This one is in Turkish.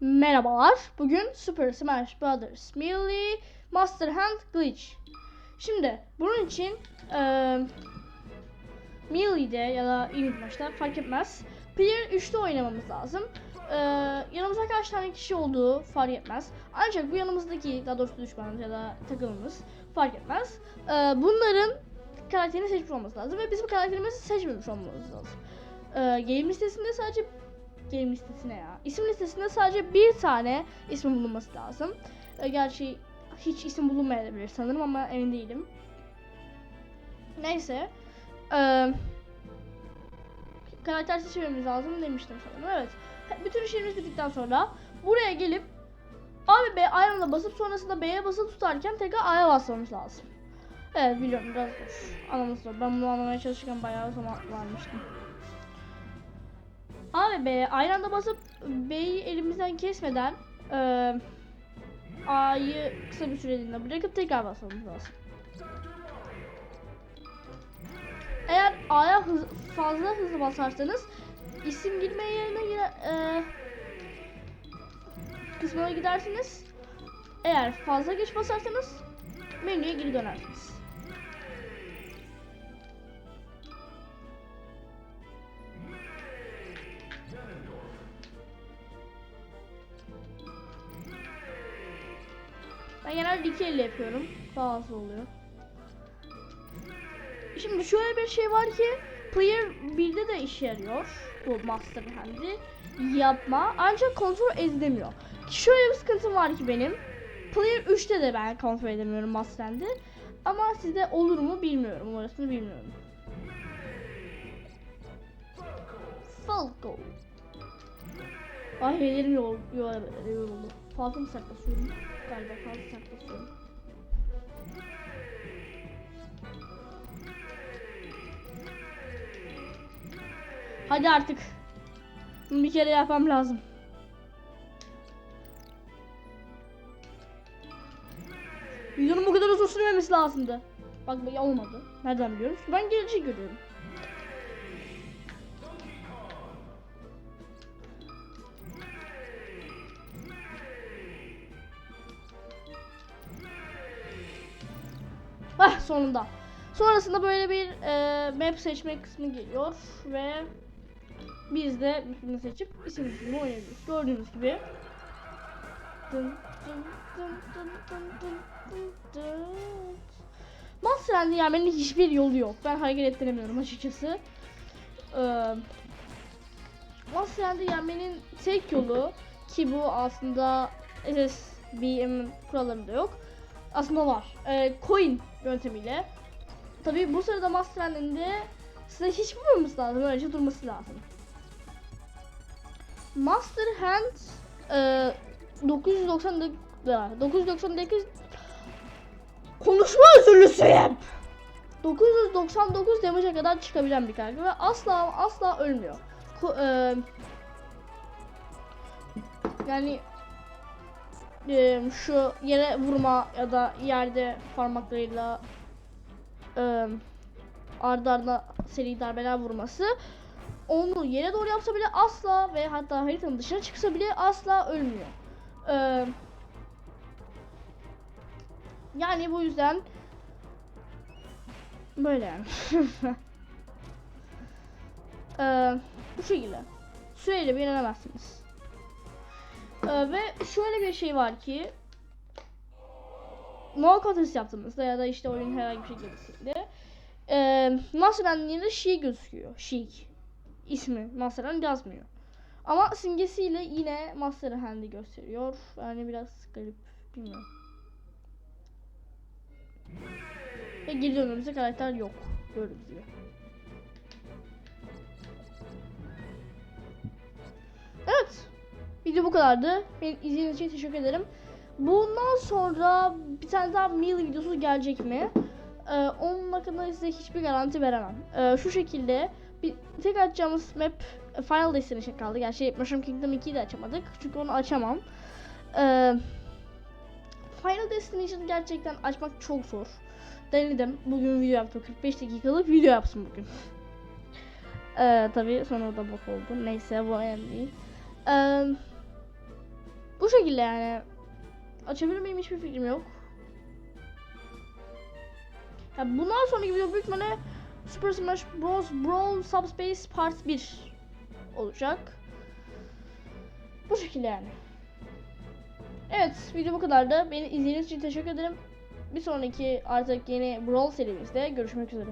Merhabalar. Bugün Super Smash Bros. Melee Master Hand Glitch. Şimdi bunun için eee Melee'de ya da ilk maçta fark etmez. Player 3'te oynamamız lazım. Eee yanımızda kaç tane kişi olduğu fark etmez. Ancak bu yanımızdaki daha doğrusu düşmanımız ya da takımımız fark etmez. Eee bunların karakterini seçmiş olması lazım ve bizim karakterimizi seçmemiş olmamız lazım. Eee game listesinde sadece game listesine ya. İsim listesinde sadece bir tane ismin bulunması lazım. E, gerçi hiç isim bulunmayabilir sanırım ama emin değilim. Neyse. E, karakter seçmemiz lazım demiştim sanırım. Evet. Bütün işlerimiz bittikten sonra buraya gelip A ve B aynı basıp sonrasında B'ye basılı tutarken tekrar A'ya basmamız lazım. Evet biliyorum biraz zor. Anlaması zor. Ben bunu anlamaya çalışırken bayağı zaman vermiştim. A ve B aynı anda basıp B'yi elimizden kesmeden eee A'yı kısa bir süreliğine bırakıp tekrar basmamız lazım. Eğer A'ya hız, fazla hızlı basarsanız isim girme yerine yine eee kısmına gidersiniz. Eğer fazla geç basarsanız menüye geri dönersiniz. Ben genelde iki elle yapıyorum. Daha az oluyor. Şimdi şöyle bir şey var ki Player 1'de de işe yarıyor bu Master Hand'i yapma ancak kontrol edilemiyor. Şöyle bir sıkıntım var ki benim Player 3'te de ben kontrol edemiyorum Master Hand'i ama sizde olur mu bilmiyorum orasını bilmiyorum. Falco Ay ellerim yol, yol, yoruldu. Fazla mı sert basıyorum? Galiba fazla sert. Hadi artık. Bir kere yapmam lazım. Videonun bu kadar uzun sürmemesi lazımdı. Bak olmadı. Nereden biliyorum? Çünkü ben gelecek görüyorum. Ah sonunda. Sonrasında böyle bir e, map seçme kısmı geliyor ve biz de map'ini seçip isimimizi oynayabiliriz. Gördüğünüz gibi. Dın dın dın dın dın dın dın dın. Monster Hand'i yenmenin hiçbir yolu yok. Ben hareket ettiremiyorum açıkçası. Ee, Monster Hand'i yenmenin tek yolu ki bu aslında SSBM kurallarında yok. Aslında var. Ee, coin yöntemiyle. Tabii bu sırada Master Hand'inde size hiç vurmaması lazım. Öylece durması lazım. Master Hand e, 990 999 konuşma özürlüsüyüm. 999 damage'e kadar çıkabilen bir karakter ve asla asla ölmüyor. Ko, e, yani e, şu yere vurma ya da yerde parmaklarıyla e, ardı ardına seri darbeler vurması onu yere doğru yapsa bile asla ve hatta haritanın dışına çıksa bile asla ölmüyor. Ee, yani bu yüzden böyle yani. ee, bu şekilde. Süreyle bir yenemezsiniz. Ee, ve şöyle bir şey var ki no contest yaptığınızda ya da işte oyun herhangi bir şekilde e, Master'ın yerine şey gözüküyor. Chic ismi Master yazmıyor. Ama simgesiyle yine Master Hand'i gösteriyor. Yani biraz garip bilmiyorum. Ve geri döndüğümüzde karakter yok. Gördüğünüz gibi. Evet. Video bu kadardı. Beni için teşekkür ederim. Bundan sonra bir tane daha mail videosu gelecek mi? Ee, onun hakkında size hiçbir garanti veremem. Ee, şu şekilde bir tek açacağımız map e, Final Destination kaldı. Gerçi Mushroom Kingdom 2'yi de açamadık. Çünkü onu açamam. Ee, Final Destination gerçekten açmak çok zor. Denedim. Bugün video yaptım. 45 dakikalık video yaptım bugün. ee, tabii sonra da bok oldu. Neyse bu önemli değil. Ee, Bu şekilde yani. Açabilir miyim hiçbir fikrim yok. Ya bundan sonraki video büyük ihtimalle Super Smash Bros. Brawl Subspace Part 1 olacak. Bu şekilde yani. Evet video bu kadardı. Beni izlediğiniz için teşekkür ederim. Bir sonraki artık yeni Brawl serimizde görüşmek üzere.